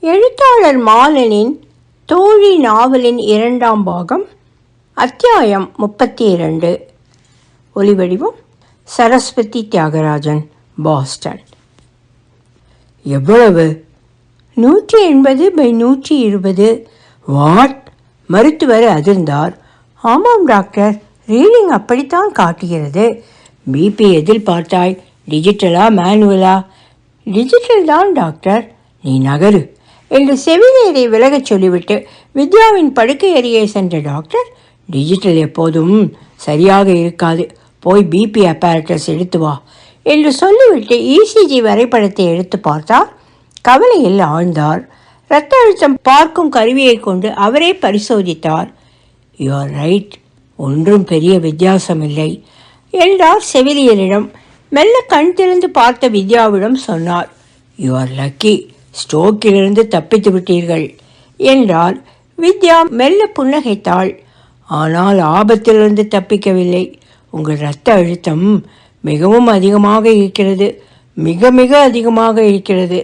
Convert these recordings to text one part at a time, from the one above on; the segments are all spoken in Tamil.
எழுத்தாளர் மாலனின் தோழி நாவலின் இரண்டாம் பாகம் அத்தியாயம் முப்பத்தி இரண்டு ஒலிவடிவம் சரஸ்வதி தியாகராஜன் பாஸ்டன். எவ்வளவு? நூற்றி எண்பது பை நூற்றி இருபது. வாட்? மருத்துவர் அதிர்ந்தார். ஆமாம் டாக்டர். ரீடிங் அப்படித்தான் காட்டுகிறது. பிபி எதில் பார்த்தாய்? டிஜிட்டலா மேனுவலா? டிஜிட்டல் தான் டாக்டர். நீ நகரு. என்று செவிலியரை விலகச் சொல்லிவிட்டு வித்யாவின் படுக்கை அருகே சென்ற டாக்டர் டிஜிட்டல் எப்போதும் சரியாக இருக்காது. போய் பிபி அப்பாரட்டஸ் எடுத்து வா என்று சொல்லிவிட்டு இசிஜி வரைபடத்தை எடுத்து பார்த்தார். கவலையில் ஆழ்ந்தார். இரத்த அழுத்தம் பார்க்கும் கருவியை கொண்டு அவரே பரிசோதித்தார். யூ ஆர் ரைட் ஒன்றும் பெரிய வித்தியாசமில்லை என்றார் செவிலியரிடம். மெல்ல கண் திறந்து பார்த்த வித்யாவிடம் சொன்னார். யூ ஆர் லக்கி ஸ்ட்ரோக்கிலிருந்து தப்பித்து விட்டீர்கள் என்றார் வித்யா மெல்ல புன்னகைத்தாள். ஆனால் ஆபத்திலிருந்து தப்பிக்கவில்லை. உங்கள் இரத்த அழுத்தம் மிகவும் அதிகமாக இருக்கிறது. மிக மிக அதிகமாக இருக்கிறது.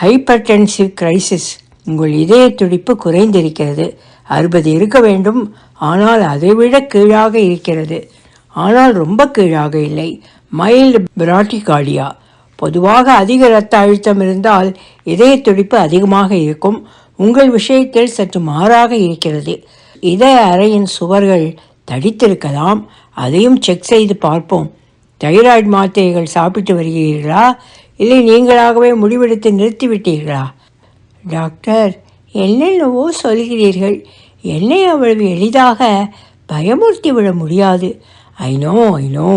ஹைப்பர்டென்சிவ் கிரைசிஸ் உங்கள் இதய துடிப்பு குறைந்திருக்கிறது. அறுபது இருக்க வேண்டும். ஆனால் அதைவிட கீழாக இருக்கிறது. ஆனால் ரொம்ப கீழாக இல்லை. மைல்டு பிராட்டிகார்டியா பொதுவாக அதிக இரத்த அழுத்தம் இருந்தால் இதய துடிப்பு அதிகமாக இருக்கும். உங்கள் விஷயத்தில் சற்று மாறாக இருக்கிறது. இதய அறையின் சுவர்கள் தடித்திருக்கலாம். அதையும் செக் செய்து பார்ப்போம். தைராய்டு மாத்திரைகள் சாப்பிட்டு வருகிறீர்களா? இல்லை நீங்களாகவே முடிவெடுத்து நிறுத்திவிட்டீர்களா? டாக்டர் என்னென்னவோ சொல்கிறீர்கள். என்னை அவ்வளவு எளிதாக பயமுறுத்தி விட முடியாது ஐநோ ஐநோ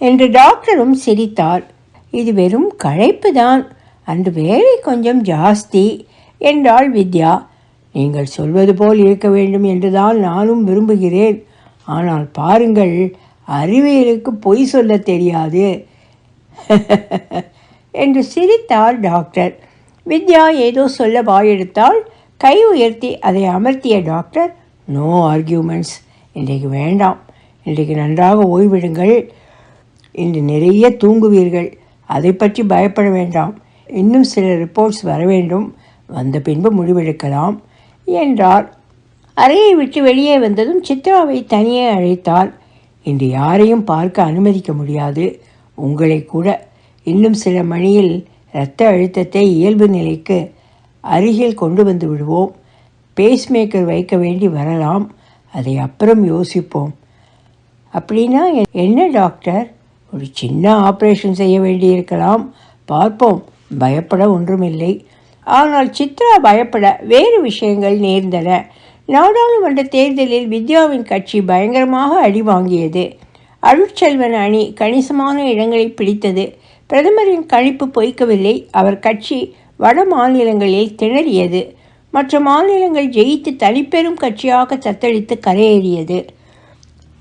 என்று டாக்டரும் சிரித்தார். இது வெறும் களைப்பு தான் அன்று வேலை கொஞ்சம் ஜாஸ்தி. என்றாள் வித்யா. நீங்கள் சொல்வது போல் இருக்க வேண்டும் என்றுதான் நானும் விரும்புகிறேன். ஆனால் பாருங்கள் அறிவியலுக்கு பொய் சொல்ல தெரியாது. என்று சிரித்தார் டாக்டர். வித்யா ஏதோ சொல்ல வாயெடுத்தால் கை உயர்த்தி அதை அமர்த்திய டாக்டர் நோ ஆர்கியூமெண்ட்ஸ் இன்றைக்கு வேண்டாம். இன்றைக்கு நன்றாக ஓய்விடுங்கள். இன்று நிறைய தூங்குவீர்கள். அதை பற்றி பயப்பட வேண்டாம். இன்னும் சில ரிப்போர்ட்ஸ் வர வேண்டும். வந்த பின்பு முடிவெடுக்கலாம் என்றார். அறையை விட்டு வெளியே வந்ததும் சித்ராவை தனியே அழைத்தார். இன்று யாரையும் பார்க்க அனுமதிக்க முடியாது. உங்களை கூட இன்னும் சில மணியில் இரத்த அழுத்தத்தை இயல்பு நிலைக்கு அருகில் கொண்டு வந்து விடுவோம். பேஸ்மேக்கர் வைக்க வேண்டி வரலாம். அதை அப்புறம் யோசிப்போம். அப்படின்னா என்ன டாக்டர் ஒரு சின்ன ஆப்ரேஷன் செய்ய வேண்டியிருக்கலாம். பார்ப்போம். பயப்பட ஒன்றுமில்லை. ஆனால் சித்ரா பயப்பட வேறு விஷயங்கள் நேர்ந்தன. நாடாளுமன்ற தேர்தலில் வித்யாவின் கட்சி பயங்கரமாக அடி வாங்கியது. அருட்செல்வன் அணி கணிசமான இடங்களை பிடித்தது. பிரதமரின் கணிப்பு பொய்க்கவில்லை. அவர் கட்சி வட மாநிலங்களில் திணறியது. மற்ற மாநிலங்கள் ஜெயித்து தனிப்பெரும் கட்சியாக தத்தளித்து கரையேறியது.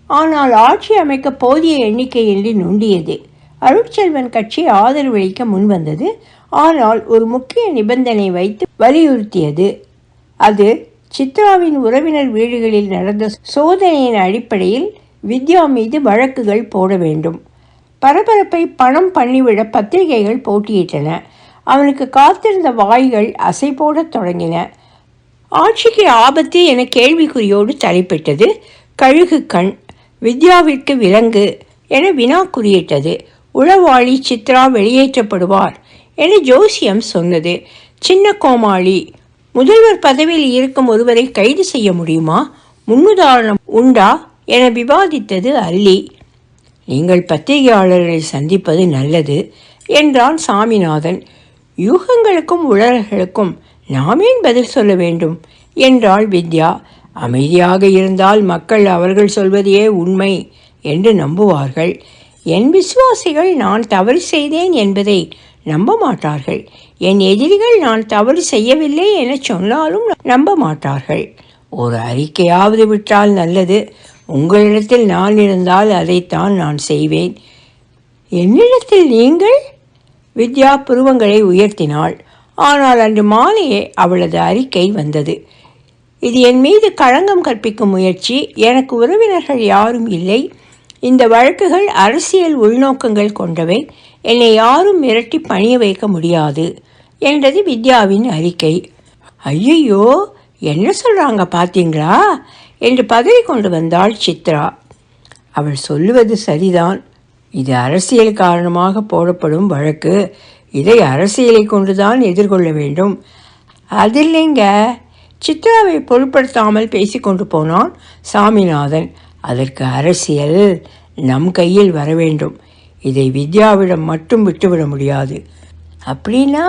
ஆனால் ஆட்சி அமைக்க போதிய எண்ணிக்கையின்றி நுண்டியது. அருட்செல்வன் கட்சி ஆதரவளிக்க முன்வந்தது. ஆனால் ஒரு முக்கிய நிபந்தனை வைத்து வலியுறுத்தியது. அது சித்ராவின் உறவினர் வீடுகளில் நடந்த சோதனையின் அடிப்படையில் வித்யா மீது வழக்குகள் போட வேண்டும். பரபரப்பை பணம் பண்ணிவிட பத்திரிகைகள் போட்டியிட்டன. அவனுக்கு காத்திருந்த வாய்கள் அசை போடத் தொடங்கின. ஆட்சிக்கு ஆபத்து என கேள்விக்குறியோடு தலைப்பிட்டது. கழுகு கண் வித்யாவிற்கு விலங்கு என வினா குறியிட்டது. உளவாளி சித்ரா வெளியேற்றப்படுவார் என ஜோசியம் சொன்னது. சின்ன கோமாளி முதல்வர் பதவியில் இருக்கும் ஒருவரை கைது செய்ய முடியுமா? முன்னுதாரணம் உண்டா? என விவாதித்தது அல்லி நீங்கள் பத்திரிகையாளர்களை சந்திப்பது நல்லது என்றான் சாமிநாதன். யூகங்களுக்கும் உளறல்களுக்கும் நாமேன் பதில் சொல்ல வேண்டும் என்றாள் வித்யா. அமைதியாக இருந்தால் மக்கள் அவர்கள் சொல்வதையே உண்மை என்று நம்புவார்கள். என் விசுவாசிகள் நான் தவறு செய்தேன் என்பதை நம்ப மாட்டார்கள். என் எதிரிகள் நான் தவறு செய்யவில்லை என சொன்னாலும் நம்ப மாட்டார்கள். ஒரு அறிக்கையாவது விட்டால் நல்லது. உங்களிடத்தில் நான் இருந்தால் அதைத்தான் நான் செய்வேன். என்னிடத்தில் நீங்கள் வித்யா புருவங்களை உயர்த்தினாள். ஆனால் அன்று மாலையே அவளது அறிக்கை வந்தது. இது என் மீது களங்கம் கற்பிக்கும் முயற்சி. எனக்கு உறவினர்கள் யாரும் இல்லை. இந்த வழக்குகள் அரசியல் உள்நோக்கங்கள் கொண்டவை. என்னை யாரும் மிரட்டி பணிய வைக்க முடியாது என்றது வித்யாவின் அறிக்கை. ஐயையோ என்ன சொல்கிறாங்க பார்த்தீங்களா என்று பதவி கொண்டு வந்தாள் சித்ரா. அவள் சொல்லுவது சரிதான். இது அரசியல் காரணமாக போடப்படும் வழக்கு. இதை அரசியலை கொண்டுதான் எதிர்கொள்ள வேண்டும். அது இல்லைங்க சித்ராவை பொருட்படுத்தாமல் பேசிக்கொண்டு போனான் சாமிநாதன். அதற்கு அரசியல் நம் கையில் வர வேண்டும். இதை வித்யாவிடம் மட்டும் விட்டுவிட முடியாது. அப்படின்னா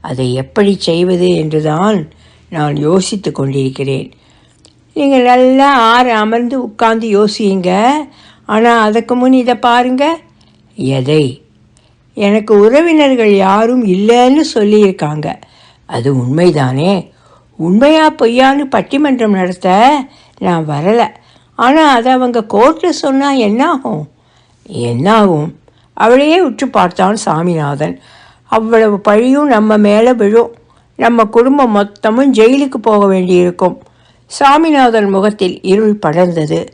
அதை எப்படி செய்வது என்றுதான் நான் யோசித்து கொண்டிருக்கிறேன். நீங்கள் நல்லா ஆறு அமர்ந்து உட்கார்ந்து யோசியுங்க. ஆனால் அதுக்கு முன் இதை பாருங்க. எதை? எனக்கு உறவினர்கள் யாரும் இல்லைன்னு சொல்லியிருக்காங்க. அது உண்மைதானே? உண்மையா பொய்யான்னு பட்டிமன்றம் நடத்த நான் வரலை. ஆனால் அதை அவங்க கோர்ட்டில் சொன்னால் என்னாகும்? என்னாகும்? அவளையே உற்று பார்த்தான் சாமிநாதன். அவ்வளவு பழியும் நம்ம மேலே விழும். நம்ம குடும்பம் மொத்தமும் ஜெயிலுக்கு போக வேண்டியிருக்கும். சாமிநாதன் முகத்தில் இருள் படர்ந்தது.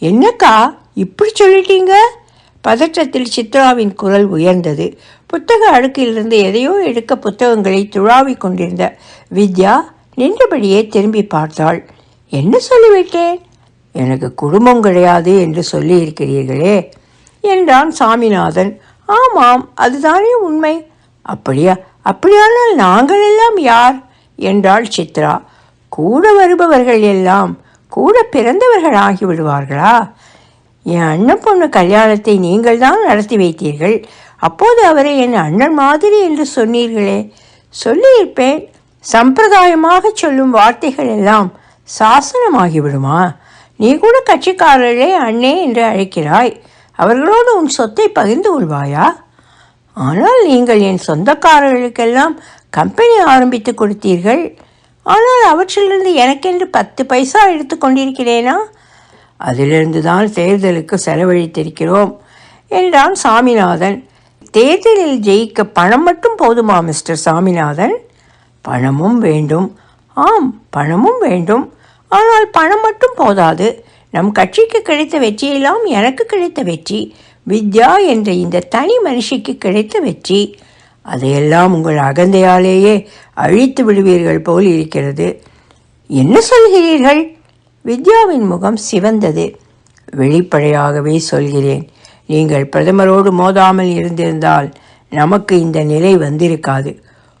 என்னக்கா இப்படி சொல்லிட்டீங்க? பதற்றத்தில் சித்ராவின் குரல் உயர்ந்தது. புத்தக அடுக்கிலிருந்து எதையோ எடுக்க புத்தகங்களை துழாவிக் கொண்டிருந்த வித்யா நின்றபடியே திரும்பி பார்த்தாள். என்ன சொல்லிவிட்டேன்? எனக்கு குடும்பம் கிடையாது என்று சொல்லியிருக்கிறீர்களே என்றான் சாமிநாதன். ஆமாம் அதுதானே உண்மை. அப்படியா அப்படியானால் நாங்கள் எல்லாம் யார்? என்றாள் சித்ரா. கூட வருபவர்கள் எல்லாம் கூட பிறந்தவர்கள் ஆகிவிடுவார்களா? என் அண்ணன் பொண்ணு கல்யாணத்தை நீங்கள் தான் நடத்தி வைத்தீர்கள். அப்போது அவரை என் அண்ணன் மாதிரி என்று சொன்னீர்களே. சொல்லியிருப்பேன். சம்பிரதாயமாக சொல்லும் வார்த்தைகள் எல்லாம் சாசனமாகிவிடுமா? நீ கூட கட்சிக்காரர்களே அண்ணே என்று அழைக்கிறாய். அவர்களோடு உன் சொத்தை பகிர்ந்து கொள்வாயா? ஆனால் நீங்கள் என் சொந்தக்காரர்களுக்கெல்லாம் கம்பெனி ஆரம்பித்து கொடுத்தீர்கள். ஆனால் அவற்றிலிருந்து எனக்கென்று பத்து பைசா எடுத்து கொண்டிருக்கிறேனா? அதிலிருந்து தான் தேர்தலுக்கு செலவழித்திருக்கிறோம் என்றான் சாமிநாதன். தேர்தலில் ஜெயிக்க பணம் மட்டும் போதுமா மிஸ்டர் சாமிநாதன்? பணமும் வேண்டும். ஆம் பணமும் வேண்டும். ஆனால் பணம் மட்டும் போதாது. நம் கட்சிக்கு கிடைத்த வெற்றியெல்லாம் எனக்கு கிடைத்த வெற்றி. வித்யா என்ற இந்த தனி மனுஷிக்கு கிடைத்த வெற்றி. அதையெல்லாம் உங்கள் அகந்தையாலேயே அழித்து விடுவீர்கள் போல் இருக்கிறது. என்ன சொல்கிறீர்கள்? வித்யாவின் முகம் சிவந்தது. வெளிப்படையாகவே சொல்கிறேன். நீங்கள் பிரதமரோடு மோதாமல் இருந்திருந்தால் நமக்கு இந்த நிலை வந்திருக்காது.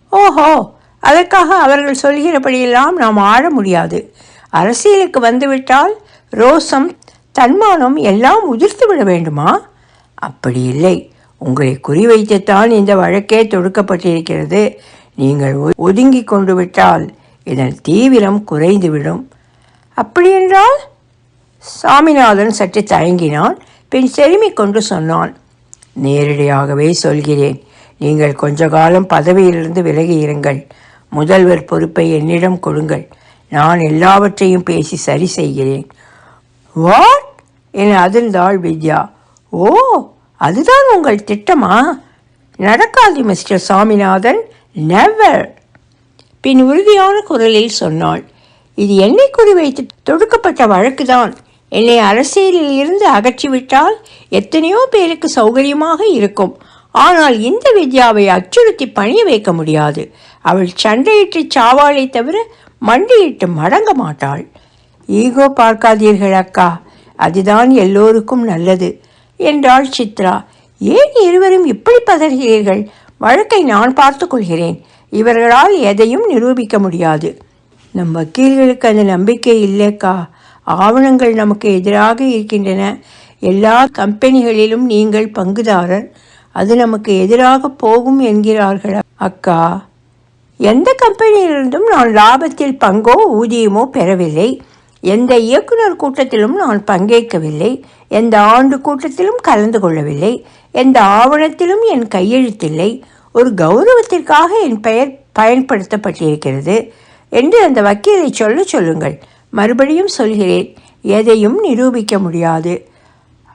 ஓஹோ அதற்காக அவர்கள் சொல்கிறபடியெல்லாம் நாம் ஆழ முடியாது. அரசியலுக்கு வந்துவிட்டால் ரோசம் தன்மானம் எல்லாம் உதிர்த்து விட வேண்டுமா? அப்படி இல்லை. உங்களை குறிவைத்துத்தான் இந்த வழக்கே தொடுக்கப்பட்டிருக்கிறது. நீங்கள் ஒதுங்கி கொண்டு விட்டால் இதன் தீவிரம் குறைந்துவிடும். அப்படியென்றால்? சாமிநாதன் சற்று தயங்கினான் பின் செருமிக் கொண்டு சொன்னான் நேரடியாகவே சொல்கிறேன். நீங்கள் கொஞ்ச காலம் பதவியிலிருந்து விலகி இருங்கள் முதல்வர் பொறுப்பை என்னிடம் கொடுங்கள். நான் எல்லாவற்றையும் பேசி சரி செய்கிறேன். வாட்? என அதிர்ந்தாள் வித்யா. ஓ அதுதான் உங்கள் திட்டமா? நடக்காது மிஸ்டர் சாமிநாதன். நெவர் பின் உறுதியான குரலில் சொன்னாள். இது என்னை குறிவைத்து தொடுக்கப்பட்ட வழக்குதான். என்னை அரசியலில் இருந்து அகற்றிவிட்டால் எத்தனையோ பேருக்கு சௌகரியமாக இருக்கும். ஆனால் இந்த வித்யாவை அச்சுறுத்தி பணிய வைக்க முடியாது. அவள் சண்டையிட்டு சாவாளை தவிர மண்டியிட்டு மடங்க மாட்டாள். ஈகோ பார்க்காதீர்கள் அக்கா. அதுதான் எல்லோருக்கும் நல்லது என்றாள் சித்ரா. ஏன் இருவரும் இப்படி பதறுகிறீர்கள்? வழக்கை நான் பார்த்து கொள்கிறேன். இவர்களால் எதையும் நிரூபிக்க முடியாது. நம் வக்கீல்களுக்கு அந்த நம்பிக்கை இல்லைக்கா ஆவணங்கள் நமக்கு எதிராக இருக்கின்றன. எல்லா கம்பெனிகளிலும் நீங்கள் பங்குதாரர். அது நமக்கு எதிராக போகும் என்கிறார்கள். அக்கா எந்த கம்பெனியிலிருந்தும் நான் லாபத்தில் பங்கோ ஊதியமோ பெறவில்லை. எந்த இயக்குனர் கூட்டத்திலும் நான் பங்கேற்கவில்லை. எந்த ஆண்டு கூட்டத்திலும் கலந்து கொள்ளவில்லை. எந்த ஆவணத்திலும் என் கையெழுத்தில்லை. ஒரு கௌரவத்திற்காக என் பெயர் பயன்படுத்தப்பட்டிருக்கிறது என்று அந்த வக்கீலை சொல்ல சொல்லுங்கள். மறுபடியும் சொல்கிறேன். எதையும் நிரூபிக்க முடியாது.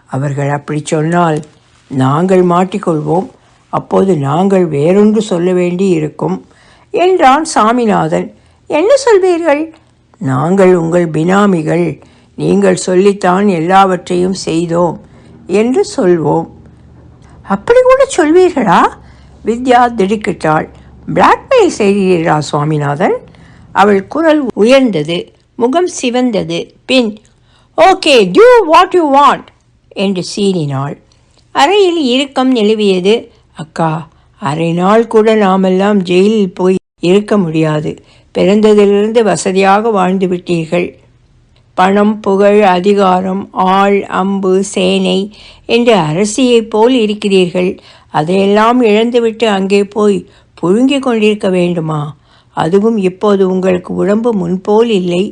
அவர்கள் அப்படி சொன்னால் நாங்கள் மாட்டிக்கொள்வோம். அப்போது நாங்கள் வேறொன்று சொல்ல வேண்டி இருக்கும் என்றான் சாமிநாதன். என்ன சொல்வீர்கள்? நாங்கள் உங்கள் பினாமிகள். நீங்கள் சொல்லித்தான் எல்லாவற்றையும் செய்தோம் என்று சொல்வோம். அப்படி கூட சொல்வீர்களா? வித்யா திடுக்கிட்டாள். பிளாக்மெயில் செய்கிறீர்களா சுவாமிநாதன்? அவள் குரல் உயர்ந்தது முகம் சிவந்தது. பின் okay do what you want என்று சீறினாள். அறையில் இறுக்கம் நிலவியது. அக்கா அரை நாள் கூட நாமெல்லாம் ஜெயிலில் போய் இருக்க முடியாது. பிறந்ததிலிருந்து வசதியாக வாழ்ந்து விட்டீர்கள். பணம் புகழ் அதிகாரம் ஆள் அம்பு சேனை என்று அரசியைப் போல் இருக்கிறீர்கள். அதையெல்லாம் இழந்துவிட்டு அங்கே போய் புழுங்கிக் கொண்டிருக்க வேண்டுமா? அதுவும் இப்போது உங்களுக்கு உடம்பு முன்போல் இல்லை.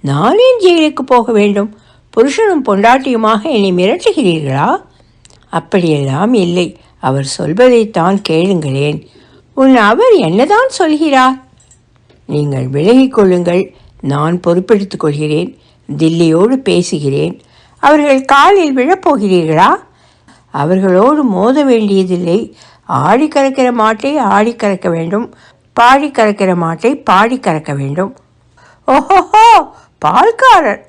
நானே ஜெயிலுக்கு போக வேண்டும். புருஷனும் பொண்டாட்டியுமாக என்னை மிரட்டுகிறீர்களா? அப்படியெல்லாம் இல்லை. அவர் சொல்வதைத்தான் கேளுங்களேன். உன் அவர் என்னதான் சொல்கிறார்? நீங்கள் விலகிக் கொள்ளுங்கள். நான் பொறுப்பெடுத்துக் கொள்கிறேன். தில்லியோடு பேசுகிறேன். அவர்கள் காலில் விழப்போகிறீர்களா? அவர்களோடு மோத வேண்டியதில்லை. ஆடி கறக்கிற மாட்டை ஆடி கறக்க வேண்டும். பாடி கறக்கிற மாட்டை பாடி கறக்க வேண்டும். ஓஹோஹோ! பால்காரர்!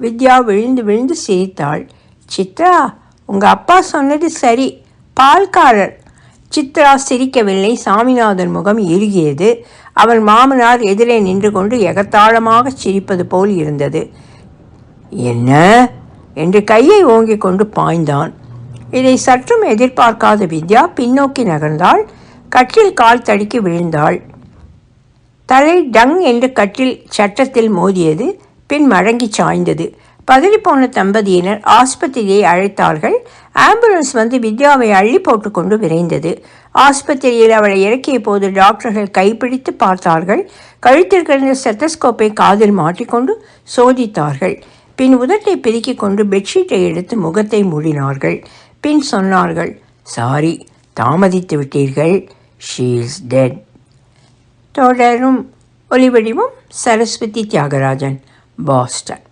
வித்யா விழுந்து விழுந்து சிரித்தாள். சித்ரா! உங்கள் அப்பா சொன்னது சரி. பால்காரர். சித்ரா சிரிக்கவில்லை. சாமிநாதன் முகம் இறுகியது. அவன் மாமனார் எதிரே நின்று கொண்டு எகத்தாளமாக சிரிப்பது போல் இருந்தது. என்ன? என்று கையை ஓங்கிக் கொண்டு பாய்ந்தான். இதை சற்றும் எதிர்பார்க்காத வித்யா பின்னோக்கி நகர்ந்தாள் கட்டில் கால் தடுக்கி விழுந்தாள். தலை டங் என்று கட்டில் சட்டத்தில் மோதியது. பின் மடங்கி சாய்ந்தது. பதறிப்போன தம்பதியினர் ஆஸ்பத்திரியை அழைத்தார்கள். ஆம்புலன்ஸ் வந்து வித்யாவை அள்ளி போட்டுக்கொண்டு விரைந்தது. ஆஸ்பத்திரியில் அவளை இறக்கிய போது டாக்டர்கள் கைப்பிடித்து பார்த்தார்கள். கழுத்தில் கிடந்த செத்தஸ்கோப்பை காதில் மாட்டிக்கொண்டு சோதித்தார்கள். பின் உதட்டை பிதுக்கிக் கொண்டு பெட்ஷீட்டை எடுத்து முகத்தை மூடினார்கள். பின் சொன்னார்கள் சாரி தாமதித்து விட்டீர்கள். ஷீ இஸ் டெட் தொடரும் ஒலிவடிவும் சரஸ்வதி தியாகராஜன் பாஸ்டன்.